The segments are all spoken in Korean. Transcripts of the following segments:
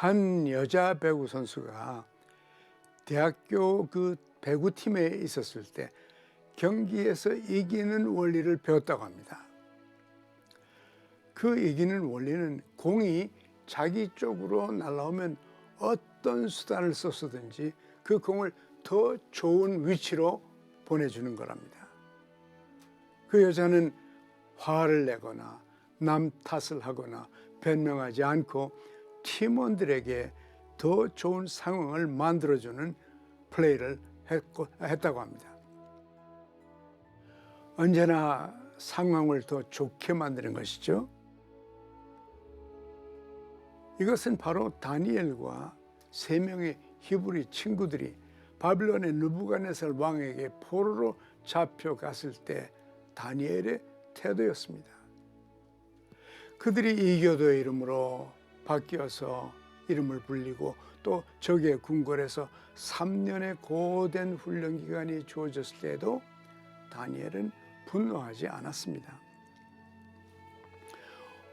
한 여자 배구 선수가 대학교 그 배구팀에 있었을 때 경기에서 이기는 원리를 배웠다고 합니다. 그 이기는 원리는 공이 자기 쪽으로 날아오면 어떤 수단을 썼든지 그 공을 더 좋은 위치로 보내주는 거랍니다. 그 여자는 화를 내거나 남 탓을 하거나 변명하지 않고 팀원들에게 더 좋은 상황을 만들어주는 플레이를 했고, 했다고 합니다. 언제나 상황을 더 좋게 만드는 것이죠. 이것은 바로 다니엘과 세 명의 히브리 친구들이 바빌론의 느부갓네살 왕에게 포로로 잡혀갔을 때 다니엘의 태도였습니다. 그들이 이교도의 이름으로 바뀌어서 이름을 불리고 또 적의 궁궐에서 3년의 고된 훈련 기간이 주어졌을 때에도 다니엘은 분노하지 않았습니다.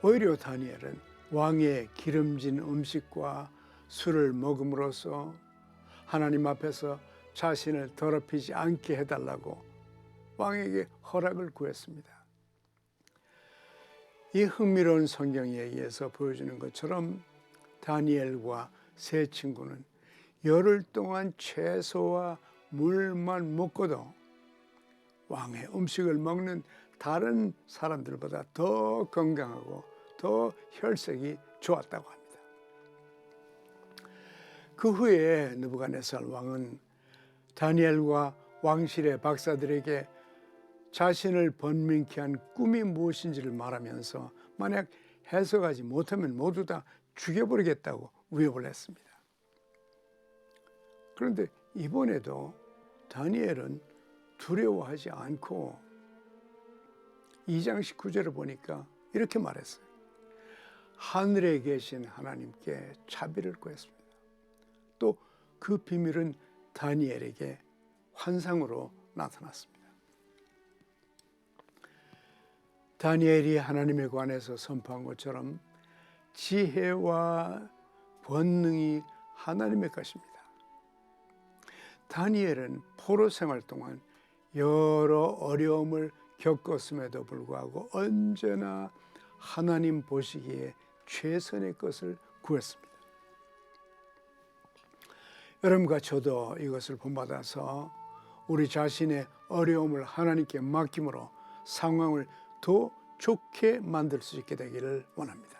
오히려 다니엘은 왕의 기름진 음식과 술을 먹음으로써 하나님 앞에서 자신을 더럽히지 않게 해달라고 왕에게 허락을 구했습니다. 이 흥미로운 성경 얘기에서 보여주는 것처럼 다니엘과 세 친구는 열흘 동안 채소와 물만 먹고도 왕의 음식을 먹는 다른 사람들보다 더 건강하고 더 혈색이 좋았다고 합니다. 그 후에 느부갓네살 왕은 다니엘과 왕실의 박사들에게 자신을 번민케 한 꿈이 무엇인지를 말하면서 만약 해석하지 못하면 모두 다 죽여버리겠다고 위협을 했습니다. 그런데 이번에도 다니엘은 두려워하지 않고 2장 19절을 보니까 이렇게 말했어요. 하늘에 계신 하나님께 자비를 구했습니다. 또 그 비밀은 다니엘에게 환상으로 나타났습니다. 다니엘이 하나님에 관해서 선포한 것처럼 지혜와 권능이 하나님의 것입니다. 다니엘은 포로 생활 동안 여러 어려움을 겪었음에도 불구하고 언제나 하나님 보시기에 최선의 것을 구했습니다. 여러분과 저도 이것을 본받아서 우리 자신의 어려움을 하나님께 맡김으로 상황을 더 좋게 만들 수 있게 되기를 원합니다.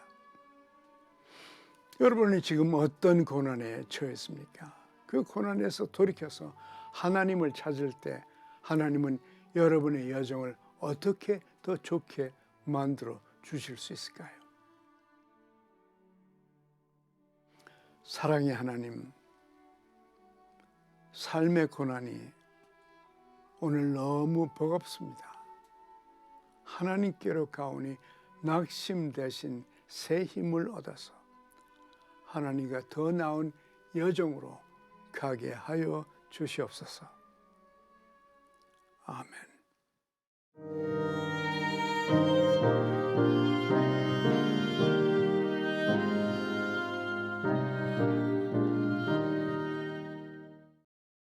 여러분이 지금 어떤 고난에 처했습니까? 그 고난에서 돌이켜서 하나님을 찾을 때 하나님은 여러분의 여정을 어떻게 더 좋게 만들어 주실 수 있을까요? 사랑의 하나님, 삶의 고난이 오늘 너무 버겁습니다. 하나님께로 가오니 낙심 대신 새 힘을 얻어서 하나님과 더 나은 여정으로 가게 하여 주시옵소서. 아멘.